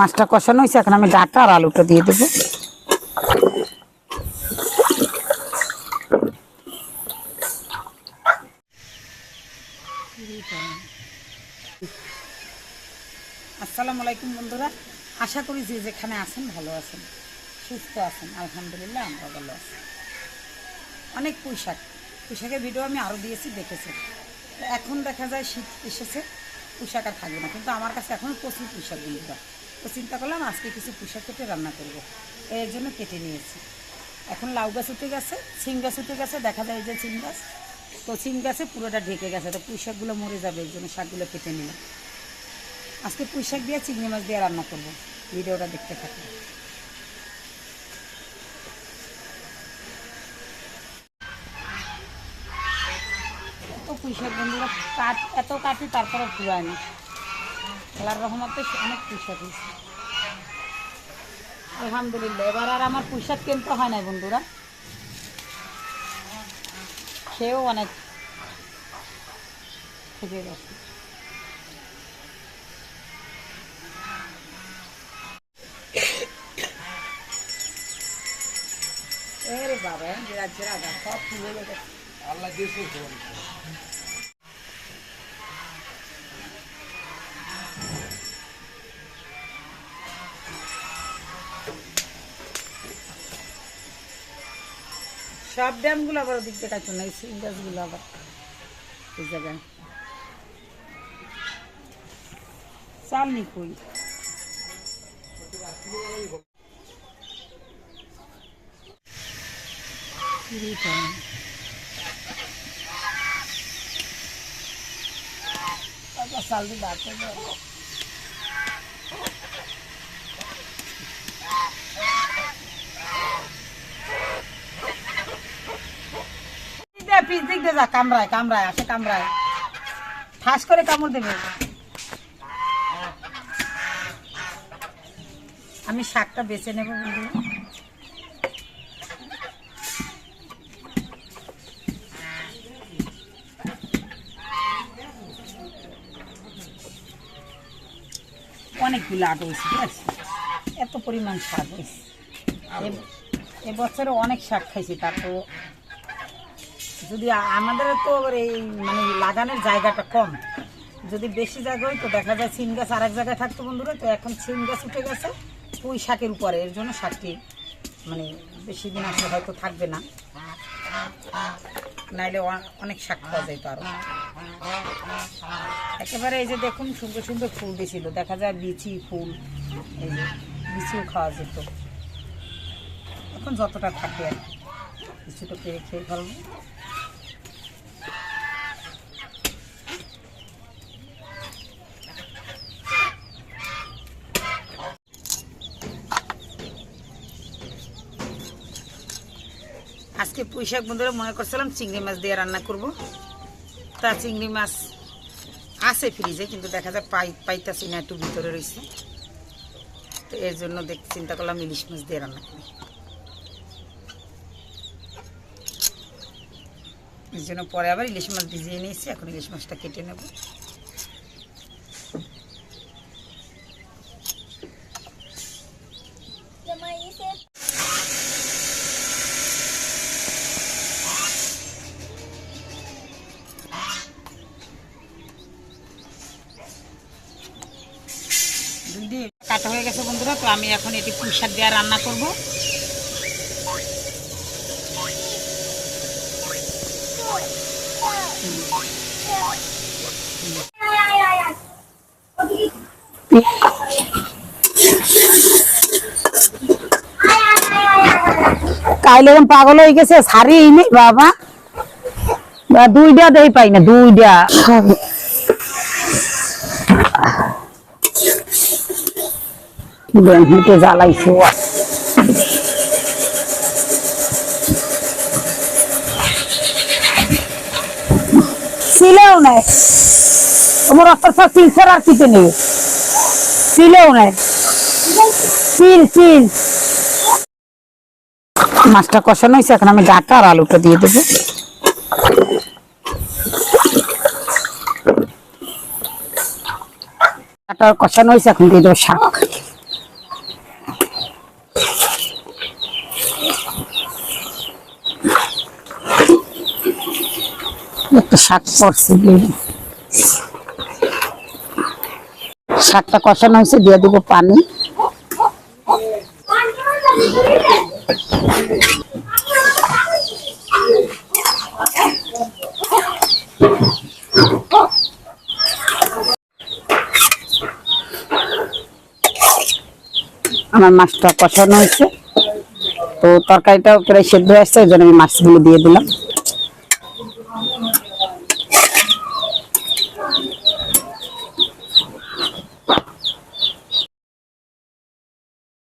মাছটা কষানো হয়েছে, এখন আমি ডাটা আর আলুটা দিয়ে দেবো। আসসালামু আলাইকুম বন্ধুরা, আশা করি যে যেখানে আছেন ভালো আছেন, সুস্থ আছেন, আলহামদুলিল্লাহ আমরা ভালো আছি। অনেক পুঁইশাক পুঁইশাকের ভিডিও আমি আরও দিয়েছি, দেখেছি। এখন দেখা যায় শীত এসেছে পুঁইশাক আর থাকবে না, কিন্তু আমার কাছে এখনও প্রচুর পুঁইশাক বন্ধুরা। তো চিন্তা করলাম আজকে কিছু পুঁইশাক কেটে রান্না করব। এর জন্য কেটে নিয়েছি। এখন লাউ গাছ উঠে গেছে সিম গাছ উঠে গেছে, দেখা যায় যে সিম গাছ। তো সিম গাছে পুরোটা ঢেকে গেছে, তো পুঁইশাকগুলো মরে যাবে, এই জন্য শাকগুলো কেটে নিলাম। আজকে পুঁইশাক দিয়ে, চিংড়ি মাছ দিয়ে রান্না করব। ভিডিওটা দেখতে থাকি এত পুঁইশাক বন্ধুরা, কাট এত কাটি তারপরে ফুরায় না খেলার রহমতে অনেক পুঁইশাক হয়েছে আলহামদুলিল্লাহ, এবার আর আমার পুঁইশাক কিনতে হয় না বন্ধুরা। সেও অনেক থেকে গেছে। এরে বাবা রাজ্যের আগা সব ফুলে গেছে। সব ড্যামগুলো আবার ওদিক কাটছে না, এই সিং গাছগুলো আবার। এই জায়গায়। চালনি কই? চাল দিয়ে বাড়তে পিস দিক দিয়ে যা কামড়ায় কামড়ায় আসে কামড়ায়। ঠাস করে কামড় দেবে। আমি শাকটা বেছে নেব বন্ধু। অনেকগুলো আট হয়েছে ঠিক আছে? এত পরিমাণ শাক হয়েছে। এবছরে অনেক শাক খাইছি তারপর যদি আমাদের তো এই মানে লাগানোর জায়গাটা কম। যদি বেশি জায়গা হয় তো দেখা যায় সিম গাছ আরেক জায়গায় থাকতো বন্ধুরা, তো এখন সিম গাছ উঠে গেছে পুঁই শাকের উপরে, এর জন্য শাকটি মানে বেশি দিন আসলে হয়তো থাকবে না। নাইলে অনেক শাক পাওয়া যেত আরও। একেবারে এই যে দেখুন, সুন্দর সুন্দর ফুল দিছিল। দেখা যায় বিচি ফুল, এই যে বিচিও খাওয়া যেত। এখন যতটা থাকে আর। কিছুটা পেরে খেয়ে ফেলব। আজকে পুঁইশাক বন্ধুরা মনে করছিলাম চিংড়ি মাছ দিয়ে রান্না করব। তা চিংড়ি মাছ আছে ফ্রিজে কিন্তু দেখা যায় পাই পাইতাছি না, একটু ভিতরে রয়েছে। তো এর জন্য দেখ, চিন্তা করলাম ইলিশ মাছ দিয়ে রান্না করি। এর জন্য পরে আবার ইলিশ মাছ ভিজিয়ে নিয়েছি, এখন ইলিশ মাছটা কেটে নেব। কাটা হয়ে গেছে বন্ধুরা, তো আমি এখন এটি পুঁই দিয়ে রান্না করব। কাইলে পাগল হয়ে গেছে সারি নেই বাবা। দুইটা দেই পাই না, দুইটা। জ্বালাইছে ছিলেও তোমার আর কিছু নেই। ছিলেও সিল সিল। মাছটা কষানো হয়েছে, এখন আমি ডাটা আর আলুটা দিয়ে দেবো। ডাটা কষানো হয়েছে, এখন দিয়ে দেবো শাক। একটা শাক পড়ছে শাকটা কষানো হয়েছে দিয়ে দেবো পানি। আমার মাছটা কষানো হয়েছে। তো তরকারিটাও প্রায় সেদ্ধ আসছে ওই জন্য আমি মাছগুলো দিয়ে দিলাম।